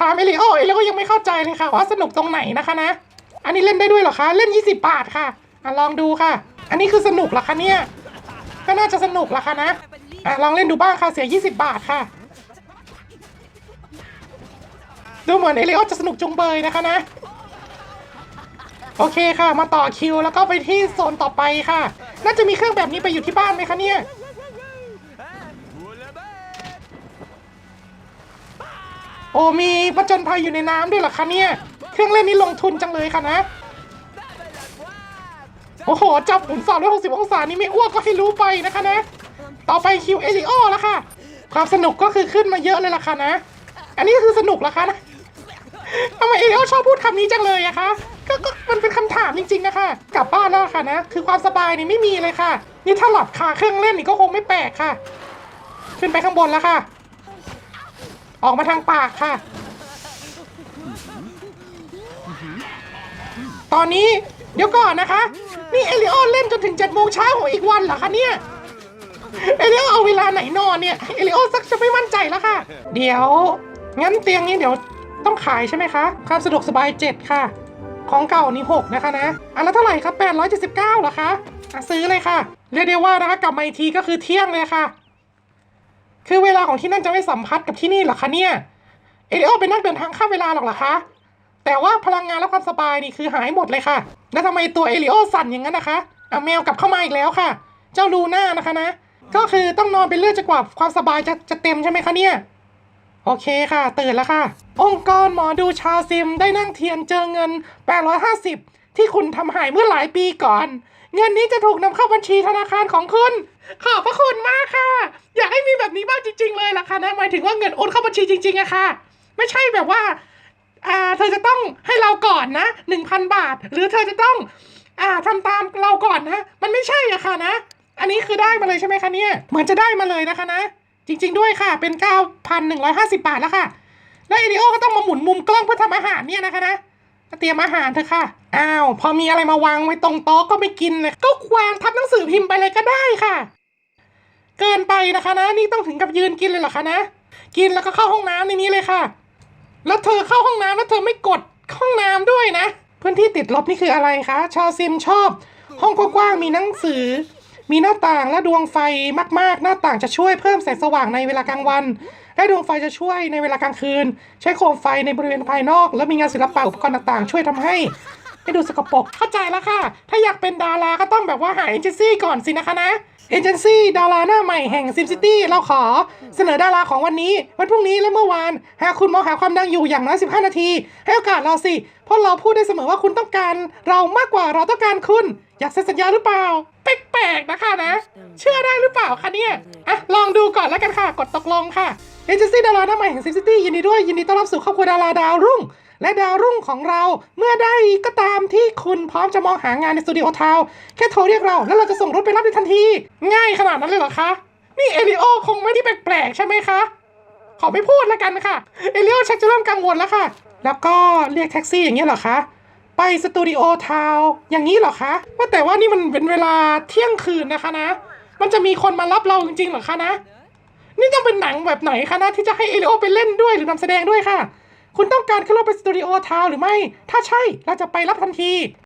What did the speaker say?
ถามเอลิโอเอลิโอยังไม่เข้าใจเลยค่ะ ว่าสนุกตรงไหนนะคะนะ อันนี้เล่นได้ด้วยเหรอคะ เล่น 20 บาทค่ะอะลองดูค่ะ อันนี้คือสนุกเหรอคะเนี่ย ก็น่าจะสนุกละค่ะนะอะลองเล่นดูบ้างค่ะเสีย 20 บาทค่ะ ดูเหมือนเอลิโอจะสนุกจุงเบยนะคะนะ โอเคค่ะ มาต่อคิวแล้วก็ไปที่โซนต่อไปค่ะ น่าจะมีเครื่องแบบนี้ไปอยู่ที่บ้านไหมคะเนี่ย โอ้มีผจญภัยอยู่ในน้ำด้วยเหรอคะเนี่ย เครื่องเล่นนี้ลงทุนจังเลยค่ะนะ โอ้โห จับหมุน360องศานี่ไม่อ้วกก็ให้รู้ไปนะคะนะ ต่อไปคิวเอลิโอแล้วค่ะ ความสนุกก็คือขึ้นมาเยอะเลยล่ะค่ะนะ อันนี้คือสนุกเหรอคะนะทำไมเอลิโอชอบพูดคำนี้จังเลยอะคะก็ก็มันเป็นคำถามจริงๆนะคะ กลับบ้านแล้วค่ะนะ คือความสบายนี่ไม่มีเลยค่ะ นี่ถ้าหลับคาเครื่องเล่นนี่ก็คงไม่แปลกค่ะ ขึ้นไปข้างบนแล้วค่ะ ออกมาทางปากค่ะ ตอนนี้เดี๋ยวก่อนนะคะ นี่เอลิโอเล่นจนถึง7จ็ดโมงเช้าของอีกวันเหรอคะเนี่ย เอลิโอเอาเวลาไหนนอนเนี่ย เอลิโอสักจะไม่มั่นใจแล้วค่ะ เดี๋ยว งั้นเตียงนี้เดี๋ยวต้องขายใช่ไหมคะความสะดวกสบาย7ค่ะ ของเก่านี่6นะคะนะ อันละเท่าไหร่ครับ879เหรอคะอะซื้อเลยค่ะ เรียกได้ว่านะคะกลับมาอีกทีก็คือเที่ยงเลยค่ะ คือเวลาของที่นั่นจะไม่สัมพัทธ์กับที่นี่หรอคะเนี่ยเอลิโอเป็นนักเดินทางข้ามเวลาหรอกหรอคะ แต่ว่าพลังงานและความสบายนี่คือหายหมดเลยค่ะ แล้วทำไมตัวเอลิโอสั่นอย่างนั้นนะคะอะแมวกลับเข้ามาอีกแล้วค่ะ เจ้าลูน่านะคะนะ ก็คือต้องนอนไปเรื่อยจนกว่าความสบายจะจะเต็มใช่ไหมคะเนี่ย โอเคค่ะ ตื่นแล้วค่ะ องค์กรหมอดูชาวซิมได้นั่งเทียนเจอเงิน 850 ที่คุณทำหายเมื่อหลายปีก่อน เงินนี้จะถูกนำเข้าบัญชีธนาคารของคุณ ขอบพระคุณ ริง ๆ เลยล่ะค่ะนะหมายถึงว่าเงินโอนเข้าบัญชีจริงๆอะค่ะ ไม่ใช่แบบว่าอ่าเธอจะต้องให้เราก่อนนะหนึ่งพันบาท หรือเธอจะต้องอ่าทำตามเราก่อนนะ มันไม่ใช่อะค่ะนะ อันนี้คือได้มาเลยใช่ไหมคะเนี่ยเหมือนจะได้มาเลยนะคะนะ จริง ๆ ด้วยค่ะ เป็น 9,150 บาทแล้วค่ะ แล้วเอริโอก็ต้องมาหมุนมุมกล้องเพื่อทำอาหารเนี่ยนะคะนะเตรียมอาหารเถอะค่ะ อ้าว พอมีอะไรมาวางไว้ตรงโต๊ะก็ไม่กินเลย ก็วางทับหนังสือพิมพ์ไปเลยก็ได้ค่ะ เกินไปนะคะนะ นี่ต้องถึงกับยืนกินเลยเหรอคะนะ กินแล้วก็เข้าห้องน้ำในนี้เลยค่ะ แล้วเธอเข้าห้องน้ำแล้วเธอไม่กดห้องน้ำด้วยนะ พื้นที่ติดลบนี่คืออะไรคะ ชาวซิมชอบ ห้องกว้างๆมีหนังสือ มีหน้าต่างและดวงไฟมากๆ หน้าต่างจะช่วยเพิ่มแสงสว่างในเวลากลางวัน และดวงไฟจะช่วยในเวลากลางคืน ใช้โคมไฟในบริเวณภายนอก และมีงานศิลปะอุปกรณ์ต่างๆ ช่วยทำให้ ไม่ดูสกปรกเข้าใจแล้วค่ะ ถ้าอยากเป็นดาราก็ต้องแบบว่าหาเอเจนซี่ก่อนสินะคะนะเอเจนซี่ดาราหน้าใหม่แห่งซิมซิตี้เราขอ เสนอดาราของวันนี้ วันพรุ่งนี้และเมื่อวาน หากคุณมองหาความดังอยู่อย่างน้อย 15 นาที ให้โอกาสเราสิ เพราะเราพูดได้เสมอว่าคุณต้องการเรามากกว่าเราต้องการคุณ อยากเซ็นสัญญาหรือเปล่า แปลกๆนะคะนะ เชื่อได้หรือเปล่าคะเนี่ยอะลองดูก่อนแล้วกันค่ะ กดตกลงค่ะเอเจนซี่ดาราหน้าใหม่แห่งซิมซิตี้ยินดีด้วยยินดีต้อนรับสู่ครอบครัวดาราดาวรุ่ง และดาวรุ่งของเราเมื่อได้ก็ตามที่คุณพร้อมจะมองหางานในสตูดิโอทาวแค่โทรเรียกเราแล้วเราจะส่งรถไปรับในทันที ง่ายขนาดนั้นเลยเหรอคะ นี่เอลิโอคงไม่ได้แปลกๆใช่ไหมคะ ขอไม่พูดแล้วกันค่ะ เอลิโอชักจะเริ่มกังวลแล้วค่ะ แล้วก็เรียกแท็กซี่อย่างนี้ยเหรอคะไปสตูดิโอทาวอย่างนี้เหรอคะว่าแต่ว่านี่มันเป็นเวลาเที่ยงคืนนะคะนะ มันจะมีคนมารับเราจริงๆเหรอคะนะ นี่ต้องเป็นหนังแบบไหนคะนะที่จะให้เอลิโอไปเล่นด้วยหรือนำแสดงด้วยค่ะ คุณต้องการขึ้นรถไปสตูดิโอทาวน์หรือไม่ ถ้าใช่ เราจะไปรับทันที